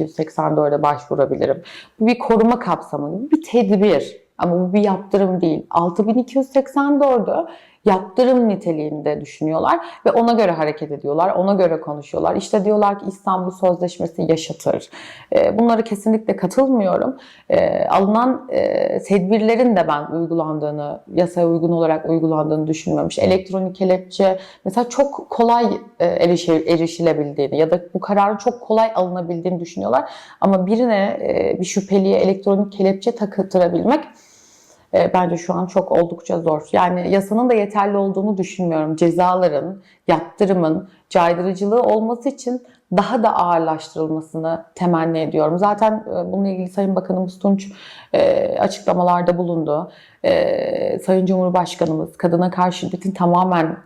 284'e başvurabilirim. Bu bir koruma kapsamı bir tedbir. Ama bu bir yaptırım değil. 6284'ü yaptırım niteliğinde düşünüyorlar ve ona göre hareket ediyorlar, ona göre konuşuyorlar. İşte diyorlar ki İstanbul Sözleşmesi yaşatır. E, Bunlara kesinlikle katılmıyorum. E, Alınan e, tedbirlerin de ben uygulandığını, yasaya uygun olarak uygulandığını düşünmüyorum. İşte elektronik kelepçe mesela çok kolay e, erişi- erişilebildiğini ya da bu kararın çok kolay alınabildiğini düşünüyorlar. Ama birine e, bir şüpheliye elektronik kelepçe takıttırabilmek e, bence şu an çok oldukça zor. Yani yasanın da yeterli olduğunu düşünmüyorum. Cezaların, yaptırımın caydırıcılığı olması için daha da ağırlaştırılmasını temenni ediyorum. Zaten e, bununla ilgili Sayın Bakanımız Tunç e, açıklamalarda bulundu. E, Sayın Cumhurbaşkanımız kadına karşı şiddetin tamamen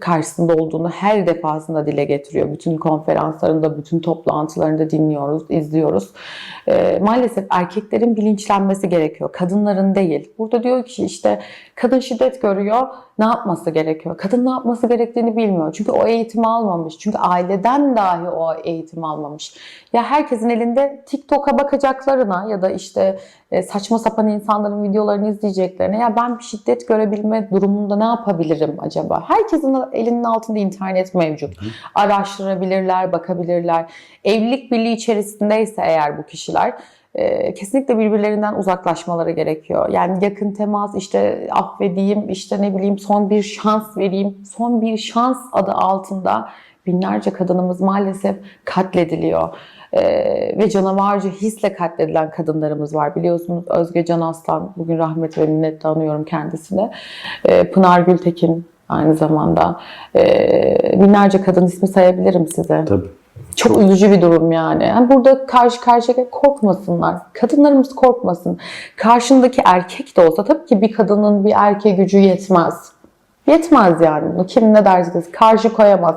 karşısında olduğunu her defasında dile getiriyor. Bütün konferanslarında, bütün toplantılarında dinliyoruz, izliyoruz. Maalesef erkeklerin bilinçlenmesi gerekiyor. Kadınların değil. Burada diyor ki işte kadın şiddet görüyor. Ne yapması gerekiyor? Kadın ne yapması gerektiğini bilmiyor. Çünkü o eğitimi almamış. Çünkü aileden dahi o eğitimi almamış. Ya herkesin elinde TikTok'a bakacaklarına ya da işte e, saçma sapan insanların videolarını izleyeceklerine ya ben bir şiddet görebilme durumunda ne yapabilirim acaba? Herkesin elinin altında internet mevcut. Araştırabilirler, bakabilirler. Evlilik birliği içerisindeyse eğer bu kişiler e, kesinlikle birbirlerinden uzaklaşmaları gerekiyor. Yani yakın temas, işte affedeyim, işte ne bileyim son bir şans vereyim, son bir şans adı altında binlerce kadınımız maalesef katlediliyor. E, ve canavarca hisle katledilen kadınlarımız var. Biliyorsunuz Özge Can Aslan, bugün rahmet ve minnetle anıyorum kendisini. E, Pınar Gültekin aynı zamanda. E, binlerce kadın ismi sayabilirim size. Tabii. Çok üzücü bir durum yani. yani. Burada karşı karşıya korkmasınlar. Kadınlarımız korkmasın. Karşındaki erkek de olsa tabii ki bir kadının bir erkeğe gücü yetmez. Yetmez yani. Bunu kim ne derse desin. Karşı koyamaz.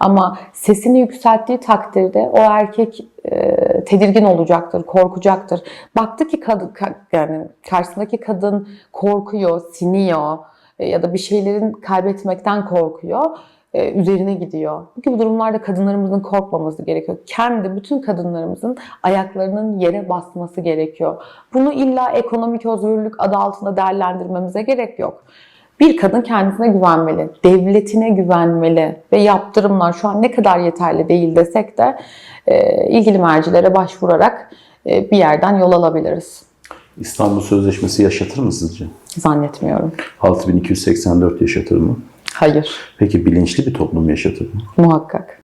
Ama sesini yükselttiği takdirde o erkek e, tedirgin olacaktır, korkacaktır. Baktı ki kadın ka- yani karşısındaki kadın korkuyor, siniyor e, ya da bir şeylerin kaybetmekten korkuyor e, üzerine gidiyor. Bu gibi durumlarda kadınlarımızın korkmaması gerekiyor. Kendi bütün kadınlarımızın ayaklarının yere basması gerekiyor. Bunu illa ekonomik özgürlük adı altında değerlendirmemize gerek yok. Bir kadın kendisine güvenmeli, devletine güvenmeli ve yaptırımlar şu an ne kadar yeterli değil desek de e, ilgili mercilere başvurarak e, bir yerden yol alabiliriz. İstanbul Sözleşmesi yaşatır mı sizce? Zannetmiyorum. 6284 yaşatır mı? Hayır, Peki bilinçli bir toplum yaşatır mı? muhakkak.